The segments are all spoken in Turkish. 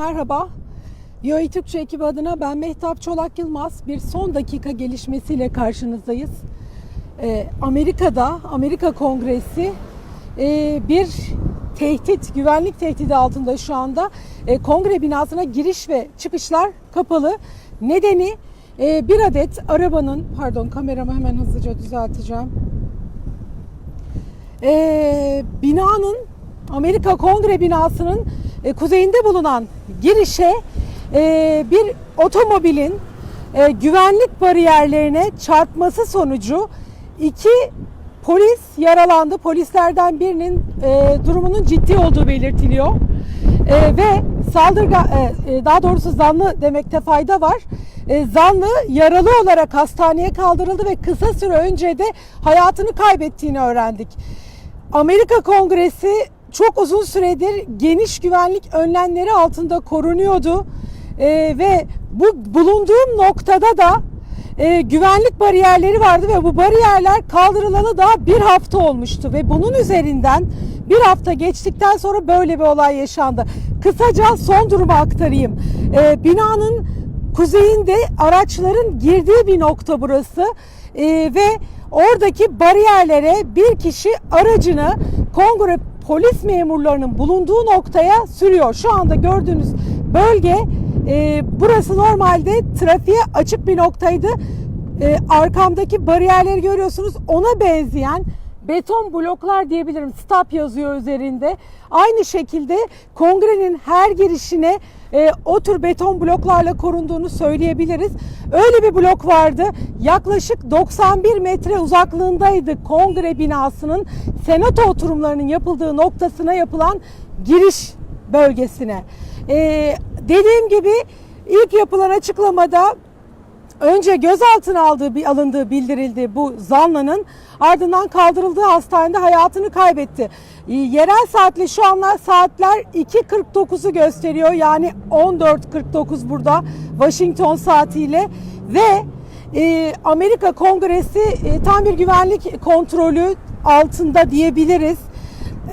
merhaba. VOA Türkçe ekibi adına ben Mehtap Çolak Yılmaz. Bir son dakika gelişmesiyle karşınızdayız. Ee, Amerika'da, Amerika Kongresi e, bir tehdit, güvenlik tehdidi altında şu anda. E, kongre binasına giriş ve çıkışlar kapalı. Nedeni e, bir adet arabanın, pardon kameramı hemen hızlıca düzelteceğim. E, binanın Amerika Kongre binasının e, kuzeyinde bulunan girişe e, bir otomobilin e, güvenlik bariyerlerine çarpması sonucu iki polis yaralandı. Polislerden birinin durumunun ciddi olduğu belirtiliyor. Ve saldırga daha doğrusu zanlı demekte fayda var. Zanlı yaralı olarak hastaneye kaldırıldı ve kısa süre önce de hayatını kaybettiğini öğrendik. Amerika Kongresi çok uzun süredir geniş güvenlik önlemleri altında korunuyordu Ee, ve bu bulunduğum noktada da e, güvenlik bariyerleri vardı ve bu bariyerler kaldırılalı daha bir hafta olmuştu ve bunun üzerinden bir hafta geçtikten sonra böyle bir olay yaşandı. Kısaca son durumu aktarayım. Ee, binanın kuzeyinde araçların girdiği bir nokta burası Ee, ve oradaki bariyerlere bir kişi aracını kongre polis memurlarının bulunduğu noktaya sürüyor. Şu anda gördüğünüz bölge e, burası normalde trafiğe açık bir noktaydı. E, arkamdaki bariyerleri görüyorsunuz. Ona benzeyen beton bloklar diyebilirim. Stop yazıyor üzerinde. Aynı şekilde kongrenin her girişine e, o tür beton bloklarla korunduğunu söyleyebiliriz. Öyle bir blok vardı. Yaklaşık 91 metre uzaklığındaydı kongre binasının senato oturumlarının yapıldığı noktasına yapılan giriş bölgesine. E, dediğim gibi ilk yapılan açıklamada önce gözaltına aldığı bir alındığı bildirildi bu zanlının ardından kaldırıldığı hastanede hayatını kaybetti. E, Yerel saatle şu anlar saatler 2.49'u gösteriyor yani 14.49 burada Washington saatiyle ve e, Amerika Kongresi e, tam bir güvenlik kontrolü altında diyebiliriz.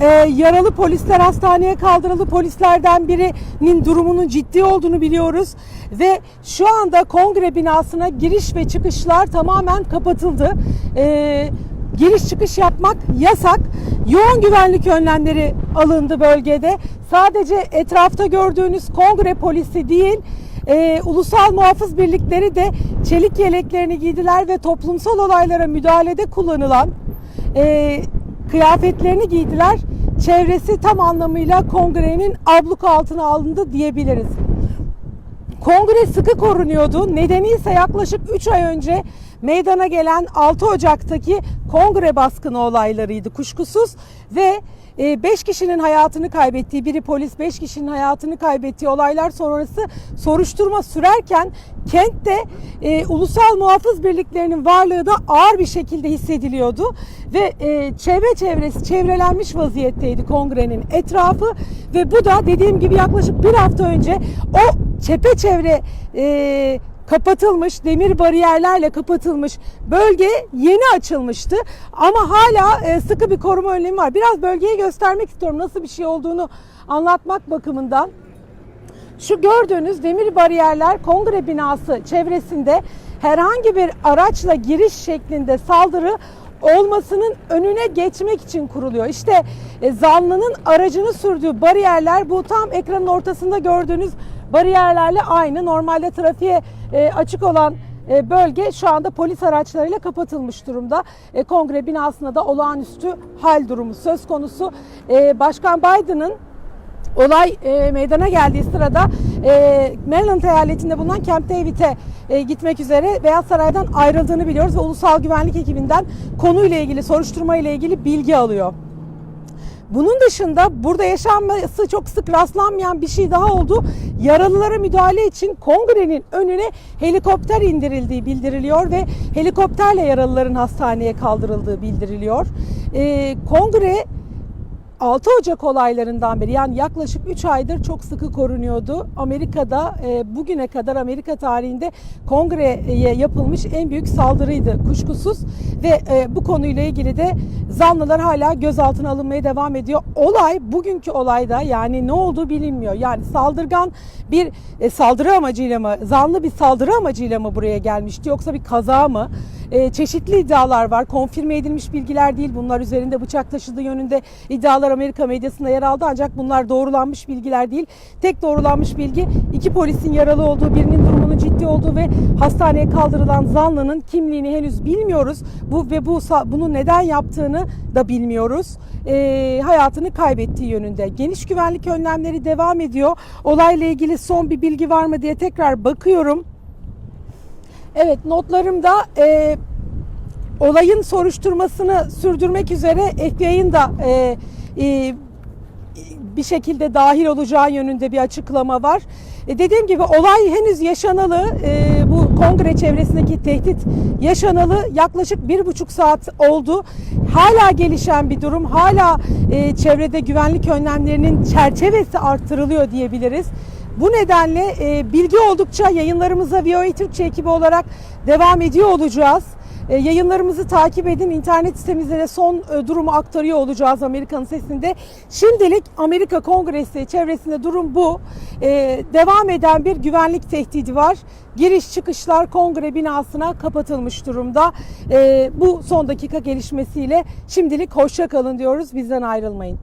Ee, yaralı polisler hastaneye kaldırıldı. Polislerden birinin durumunun ciddi olduğunu biliyoruz. Ve şu anda kongre binasına giriş ve çıkışlar tamamen kapatıldı. Ee, giriş çıkış yapmak yasak. Yoğun güvenlik önlemleri alındı bölgede. Sadece etrafta gördüğünüz kongre polisi değil, e, ulusal muhafız birlikleri de çelik yeleklerini giydiler ve toplumsal olaylara müdahalede kullanılan e, kıyafetlerini giydiler. Çevresi tam anlamıyla kongrenin abluka altına alındı diyebiliriz. Kongre sıkı korunuyordu. Nedeni ise yaklaşık 3 ay önce meydana gelen 6 Ocak'taki kongre baskını olaylarıydı kuşkusuz ve 5 kişinin hayatını kaybettiği, biri polis 5 kişinin hayatını kaybettiği olaylar sonrası soruşturma sürerken kentte e, ulusal muhafız birliklerinin varlığı da ağır bir şekilde hissediliyordu ve e, çevre çevresi çevrelenmiş vaziyetteydi kongrenin etrafı ve bu da dediğim gibi yaklaşık bir hafta önce o çepeçevre e, kapatılmış, demir bariyerlerle kapatılmış bölge yeni açılmıştı. Ama hala e, sıkı bir koruma önlemi var. Biraz bölgeyi göstermek istiyorum nasıl bir şey olduğunu anlatmak bakımından. Şu gördüğünüz demir bariyerler kongre binası çevresinde herhangi bir araçla giriş şeklinde saldırı olmasının önüne geçmek için kuruluyor. İşte e, zanlının aracını sürdüğü bariyerler bu tam ekranın ortasında gördüğünüz bariyerlerle aynı. Normalde trafiğe e, açık olan e, bölge şu anda polis araçlarıyla kapatılmış durumda. E, kongre binasında da olağanüstü hal durumu söz konusu. E, Başkan Biden'ın Olay e, meydana geldiği sırada e, Maryland eyaletinde bulunan Camp David'e e, gitmek üzere Beyaz Saray'dan ayrıldığını biliyoruz ve ulusal güvenlik ekibinden konuyla ilgili soruşturma ile ilgili bilgi alıyor. Bunun dışında burada yaşanması çok sık rastlanmayan bir şey daha oldu. Yaralılara müdahale için kongrenin önüne helikopter indirildiği bildiriliyor ve helikopterle yaralıların hastaneye kaldırıldığı bildiriliyor. E, kongre 6 Ocak olaylarından beri yani yaklaşık 3 aydır çok sıkı korunuyordu. Amerika'da e, bugüne kadar Amerika tarihinde kongreye yapılmış en büyük saldırıydı kuşkusuz ve e, bu konuyla ilgili de zanlılar hala gözaltına alınmaya devam ediyor. Olay bugünkü olayda yani ne olduğu bilinmiyor. Yani saldırgan bir e, saldırı amacıyla mı zanlı bir saldırı amacıyla mı buraya gelmişti yoksa bir kaza mı? E, çeşitli iddialar var. Konfirme edilmiş bilgiler değil. Bunlar üzerinde bıçak taşıdığı yönünde iddialar Amerika medyasında yer aldı. Ancak bunlar doğrulanmış bilgiler değil. Tek doğrulanmış bilgi iki polisin yaralı olduğu, birinin durumunun ciddi olduğu ve hastaneye kaldırılan zanlının kimliğini henüz bilmiyoruz. Bu ve bu bunu neden yaptığını da bilmiyoruz. E, hayatını kaybettiği yönünde. Geniş güvenlik önlemleri devam ediyor. Olayla ilgili son bir bilgi var mı diye tekrar bakıyorum. Evet notlarımda e, olayın soruşturmasını sürdürmek üzere FBI'nin da e, e, bir şekilde dahil olacağı yönünde bir açıklama var. E, dediğim gibi olay henüz yaşanalı. E, bu kongre çevresindeki tehdit yaşanalı. Yaklaşık bir buçuk saat oldu. Hala gelişen bir durum. Hala e, çevrede güvenlik önlemlerinin çerçevesi arttırılıyor diyebiliriz. Bu nedenle e, bilgi oldukça yayınlarımıza VOA Türkçe ekibi olarak devam ediyor olacağız. E, yayınlarımızı takip edin. İnternet sitemizde de son e, durumu aktarıyor olacağız Amerika'nın sesinde. Şimdilik Amerika Kongresi çevresinde durum bu. E, devam eden bir güvenlik tehdidi var. Giriş çıkışlar kongre binasına kapatılmış durumda. E, bu son dakika gelişmesiyle şimdilik hoşça kalın diyoruz. Bizden ayrılmayın.